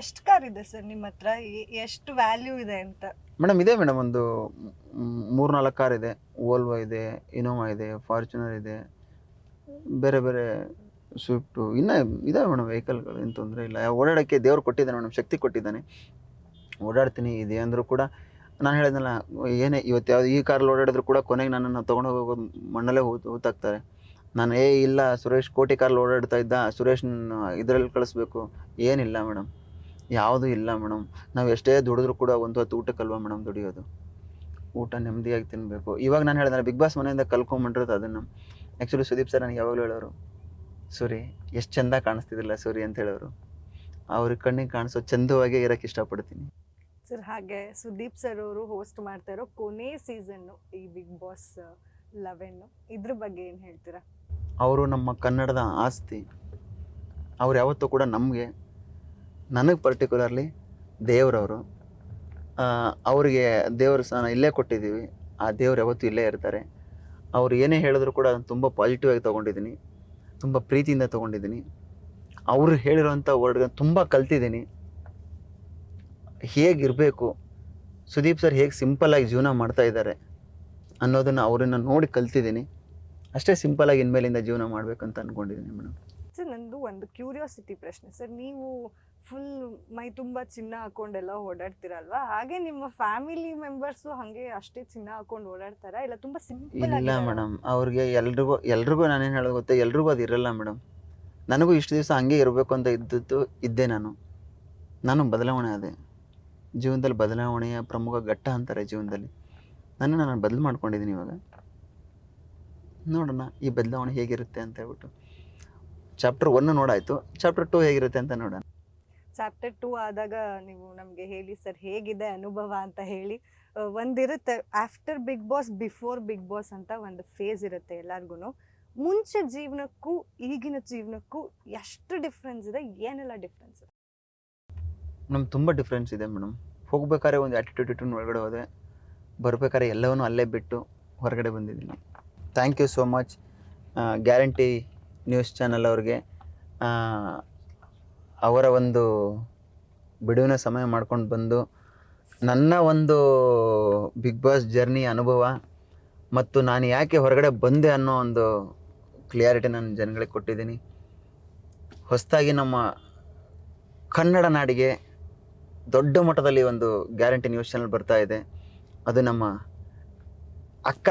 ಎಷ್ಟು ಕಾರ್ ಇದೆ ಸರ್ ನಿಮ್ಮ ಹತ್ರ? ಎಷ್ಟು ವ್ಯಾಲ್ಯೂ ಇದೆ ಅಂತ? ಮೇಡಮ್, ಇದೆ ಮೇಡಮ್, ಒಂದು ಮೂರು ನಾಲ್ಕು ಕಾರ್ ಇದೆ. ಓಲ್ವೋ ಇದೆ ಇನೋವಾ ಇದೆ ಫಾರ್ಚುನರ್ ಇದೆ, ಬೇರೆ ಬೇರೆ ಸ್ವಿಫ್ಟು ಇನ್ನೂ ಇದಾವೆ ಮೇಡಮ್ ವೆಹಿಕಲ್ಗಳು ಏನು ತೊಂದರೆ ಇಲ್ಲ. ಓಡಾಡೋಕ್ಕೆ ದೇವ್ರು ಕೊಟ್ಟಿದ್ದಾನೆ ಮೇಡಮ್, ಶಕ್ತಿ ಕೊಟ್ಟಿದ್ದಾನೆ. ಓಡಾಡ್ತೀನಿ, ಇದೆ ಅಂದರೂ ಕೂಡ ನಾನು ಹೇಳಿದ್ನಲ್ಲ, ಏನೇ ಇವತ್ತು ಯಾವ್ದು ಈ ಕಾರಲ್ಲಿ ಓಡಾಡಿದ್ರು ಕೂಡ ಕೊನೆಗೆ ನನ್ನನ್ನು ತೊಗೊಂಡು ಹೋಗೋ ಮಣ್ಣಲ್ಲೇ ಹೂತ್ ಹೂತಾಕ್ತಾರೆ. ನಾನು, ಏ, ಇಲ್ಲ, ಸುರೇಶ್ ಕೋಟಿ ಕಾರಲ್ಲಿ ಓಡಾಡ್ತಾ ಇದ್ದ, ಸುರೇಶ್ ಇದರಲ್ಲಿ ಕಳಿಸ್ಬೇಕು, ಏನಿಲ್ಲ ಮೇಡಮ್. ಯಾವುದೂ ಇಲ್ಲ ಮೇಡಮ್. ನಾವು ಎಷ್ಟೇ ದುಡಿದ್ರೂ ಕೂಡ ಒಂದು ಹೊತ್ತು ಊಟಕ್ಕಲ್ವಾ ಮೇಡಮ್ ದುಡಿಯೋದು? ಊಟ ನೆಮ್ಮದಿಯಾಗಿ ತಿನ್ನಬೇಕು ಇವಾಗ ನಾನು ಹೇಳಿದ್ರೆ ಬಿಗ್ ಬಾಸ್ ಮನೆಯಿಂದ ಕಲ್ಕೊಂಬಂಡಿರೋದು ಅದನ್ನು. ಆ್ಯಕ್ಚುಲಿ ಸುದೀಪ್ ಸರ್ ನನಗೆ ಯಾವಾಗಲೂ ಹೇಳೋರು ಸೂರಿ ಎಷ್ಟು ಚಂದ ಕಾಣಿಸ್ತಿದ್ದಿಲ್ಲ ಸೂರಿ ಅಂತ ಹೇಳೋರು. ಅವ್ರ ಕಣ್ಣಿಗೆ ಕಾಣಿಸೋ ಚಂದವಾಗೇ ಇರೋಕ್ಕೆ ಇಷ್ಟಪಡ್ತೀನಿ. ಸರ್ ಹಾಗೆ ಸುದೀಪ್ ಸರ್ ಅವರು ಹೋಸ್ಟ್ ಮಾಡ್ತಾ ಇರೋ ಕೊನೆ ಸೀಸನ್ನು ಈ ಬಿಗ್ ಬಾಸ್ ಲೆವೆನ್ನು ಇದ್ರ ಬಗ್ಗೆ ಏನು ಹೇಳ್ತೀರಾ? ಅವರು ನಮ್ಮ ಕನ್ನಡದ ಆಸ್ತಿ. ಅವ್ರು ಯಾವತ್ತೂ ಕೂಡ ನಮಗೆ ನನಗೆ ಪರ್ಟಿಕ್ಯುಲರ್ಲಿ ದೇವರವರು ಅವರಿಗೆ ದೇವ್ರ ಸ್ಥಾನ ಇಲ್ಲೇ ಕೊಟ್ಟಿದ್ದೀವಿ. ಆ ದೇವ್ರು ಯಾವತ್ತೂ ಇಲ್ಲೇ ಇರ್ತಾರೆ. ಅವ್ರು ಏನೇ ಹೇಳಿದ್ರು ಕೂಡ ಅದನ್ನು ತುಂಬ ಪಾಸಿಟಿವ್ ಆಗಿ ತೊಗೊಂಡಿದ್ದೀನಿ. ತುಂಬ ಪ್ರೀತಿಯಿಂದ ತೊಗೊಂಡಿದ್ದೀನಿ. ಅವರು ಹೇಳಿರೋಂಥ ವರ್ಡ್ಗಳನ್ನ ತುಂಬ ಕಲ್ತಿದ್ದೀನಿ. ಹೇಗಿರಬೇಕು? ಸುದೀಪ್ ಸರ್ ಹೇಗೆ ಸಿಂಪಲ್ಲಾಗಿ ಜೀವನ ಮಾಡ್ತಾ ಇದ್ದಾರೆ ಅನ್ನೋದನ್ನು ಅವರನ್ನು ನೋಡಿ ಕಲ್ತಿದ್ದೀನಿ. ಅಷ್ಟೇ ಸಿಂಪಲ್ಲಾಗಿ ಇನ್ಮೇಲಿಂದ ಜೀವನ ಮಾಡಬೇಕಂತ ಅಂದ್ಕೊಂಡಿದ್ದೀನಿ ಮೇಡಮ್. ಸರ್ ನಂದು ಒಂದು ಕ್ಯೂರಿಯಾಸಿಟಿ ಪ್ರಶ್ನೆ. ಸರ್ ನೀವು ಫುಲ್ ಮೈ ತುಂಬ ಚಿನ್ನ ಹಾಕೊಂಡೆಲ್ಲ ಓಡಾಡ್ತೀರಲ್ವಾ? ಹಾಗೆ ನಿಮ್ಮ ಫ್ಯಾಮಿಲಿ ಮೆಂಬರ್ಸು ಹಂಗೆ ಅಷ್ಟೇ ಚಿನ್ನ ಹಾಕೊಂಡು ಓಡಾಡ್ತಾರಾ? ಇಲ್ಲ ತುಂಬ ಸಿಂಪಲ್ ಇಲ್ಲ ಮೇಡಮ್. ಅವ್ರಿಗೆ ಎಲ್ರಿಗೂ ಎಲ್ರಿಗೂ ನಾನೇನು ಹೇಳೋದು ಗೊತ್ತಾ? ಎಲ್ರಿಗೂ ಅದು ಇರಲ್ಲ ಮೇಡಮ್. ನನಗೂ ಇಷ್ಟು ದಿವಸ ಹಂಗೆ ಇರಬೇಕು ಅಂತ ಇದ್ದದ್ದು ಇದ್ದೆ ನಾನು. ನಾನು ಬದಲಾವಣೆ ಅದೇ ಜೀವನದಲ್ಲಿ ಬದಲಾವಣೆಯ ಪ್ರಮುಖ ಘಟ್ಟ ಅಂತಾರೆ ಜೀವನದಲ್ಲಿ. ನಾನು ನಾನು ಬದಲು ಮಾಡ್ಕೊಂಡಿದ್ದೀನಿ ಇವಾಗ. ನೋಡೋಣ ಈ ಬದಲಾವಣೆ ಹೇಗಿರುತ್ತೆ ಅಂತ ಹೇಳ್ಬಿಟ್ಟು. ಚಾಪ್ಟರ್ ಒನ್ ನೋಡಾಯ್ತು. ಚಾಪ್ಟರ್ ಟೂ ಹೇಗಿರುತ್ತೆ ಅಂತ ನೋಡೋಣ. ಚಾಪ್ಟರ್ ಟೂ ಆದಾಗ ನೀವು ನಮಗೆ ಹೇಳಿ ಸರ್ ಹೇಗಿದೆ ಅನುಭವ ಅಂತ ಹೇಳಿ. ಒಂದಿರುತ್ತೆ after Big Boss before Big Boss ಅಂತ ಒಂದು ಫೇಸ್ ಇರುತ್ತೆ ಎಲ್ಲರಿಗೂ ಮುಂಚೆ ಜೀವನಕ್ಕೂ ಈಗಿನ ಜೀವನಕ್ಕೂ ಎಷ್ಟು ಡಿಫ್ರೆನ್ಸ್ ಇದೆ? ಏನೆಲ್ಲ ಡಿಫ್ರೆನ್ಸ್ ಇದೆ? ಮೇಡಮ್ ತುಂಬ ಡಿಫ್ರೆನ್ಸ್ ಇದೆ ಮೇಡಮ್. ಹೋಗ್ಬೇಕಾದ್ರೆ ಒಂದು ಆ್ಯಟಿಟ್ಯೂಡ್ ಇಟ್ಟು ಒಳಗಡೆ ಹೋದೆ ಬರ್ಬೇಕಾದ್ರೆ ಎಲ್ಲವನ್ನೂ ಅಲ್ಲೇ ಬಿಟ್ಟು ಹೊರಗಡೆ ಬಂದಿದ್ದೀನಿ. Thank you so much guarantee news channel ಅವ್ರಿಗೆ ಅವರ ಒಂದು ಬಿಡುವಿನ ಸಮಯ ಮಾಡ್ಕೊಂಡು ಬಂದು, ನನ್ನ ಒಂದು ಬಿಗ್ ಬಾಸ್ ಜರ್ನಿ ಅನುಭವ ಮತ್ತು ನಾನು ಯಾಕೆ ಹೊರಗಡೆ ಬಂದೆ ಅನ್ನೋ ಒಂದು ಕ್ಲಿಯಾರಿಟಿ ನಾನು ಜನಗಳಿಗೆ ಕೊಟ್ಟಿದ್ದೀನಿ. ಹೊಸದಾಗಿ ನಮ್ಮ ಕನ್ನಡ ನಾಡಿಗೆ ದೊಡ್ಡ ಮಟ್ಟದಲ್ಲಿ ಒಂದು ಗ್ಯಾರಂಟಿ ನ್ಯೂಸ್ ಚಾನಲ್ ಬರ್ತಾ ಇದೆ. ಅದು ನಮ್ಮ ಅಕ್ಕ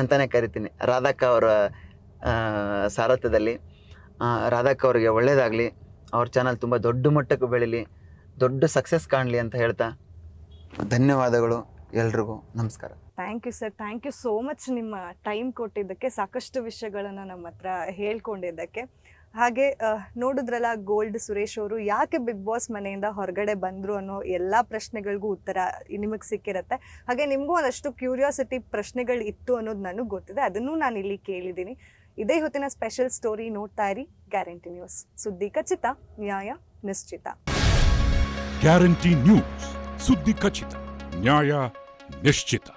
ಅಂತಲೇ ಕರಿತೀನಿ. ರಾಧಕ್ಕ ಅವರ ಸಾರಥ್ಯದಲ್ಲಿ ಆ, ರಾಧಕ್ಕ ಅವರಿಗೆ ಒಳ್ಳೆಯದಾಗಲಿ ಅವ್ರ ಚಾನಲ್ ತುಂಬ ದೊಡ್ಡ ಮಟ್ಟಕ್ಕೆ ಬೆಳೀಲಿ ದೊಡ್ಡ ಸಕ್ಸಸ್ ಕಾಣಲಿ ಅಂತ ಹೇಳ್ತಾ ಧನ್ಯವಾದಗಳು ಎಲ್ರಿಗೂ ನಮಸ್ಕಾರ. Thank you sir thank you so much ನಿಮ್ಮ ಟೈಮ್ ಕೊಟ್ಟಿದ್ದಕ್ಕೆ ಸಾಕಷ್ಟು ವಿಷಯಗಳನ್ನು ನಮ್ಮ ಹತ್ರ ಹೇಳ್ಕೊಂಡಿದ್ದಕ್ಕೆ. ಹಾಗೆ ನೋಡಿದ್ರಲ್ಲ ಗೋಲ್ಡ್ ಸುರೇಶ್ ಅವರು ಯಾಕೆ ಬಿಗ್ ಬಾಸ್ ಮನೆಯಿಂದ ಹೊರಗಡೆ ಬಂದರು ಅನ್ನೋ ಎಲ್ಲ ಪ್ರಶ್ನೆಗಳಿಗೂ ಉತ್ತರ ನಿಮಗೆ ಸಿಕ್ಕಿರುತ್ತೆ. ಹಾಗೆ ನಿಮಗೂ ಒಂದಷ್ಟು ಕ್ಯೂರಿಯಾಸಿಟಿ ಪ್ರಶ್ನೆಗಳು ಇತ್ತು ಅನ್ನೋದು ನನಗೆ ಗೊತ್ತಿದೆ. ಅದನ್ನು ನಾನು ಇಲ್ಲಿ ಕೇಳಿದ್ದೀನಿ. ಇದೇ ಹೊತ್ತಿನ ಸ್ಪೆಷಲ್ ಸ್ಟೋರಿ ನೋಡ್ತಾ ಇರಿ ಗ್ಯಾರಂಟಿ ನ್ಯೂಸ್ ಸುದ್ದಿ ಖಚಿತ, ನ್ಯಾಯ ನಿಶ್ಚಿತ. ಗ್ಯಾರಂಟಿ ನ್ಯೂಸ್ ಸುದ್ದಿ ಖಚಿತ, ನ್ಯಾಯ ನಿಶ್ಚಿತ.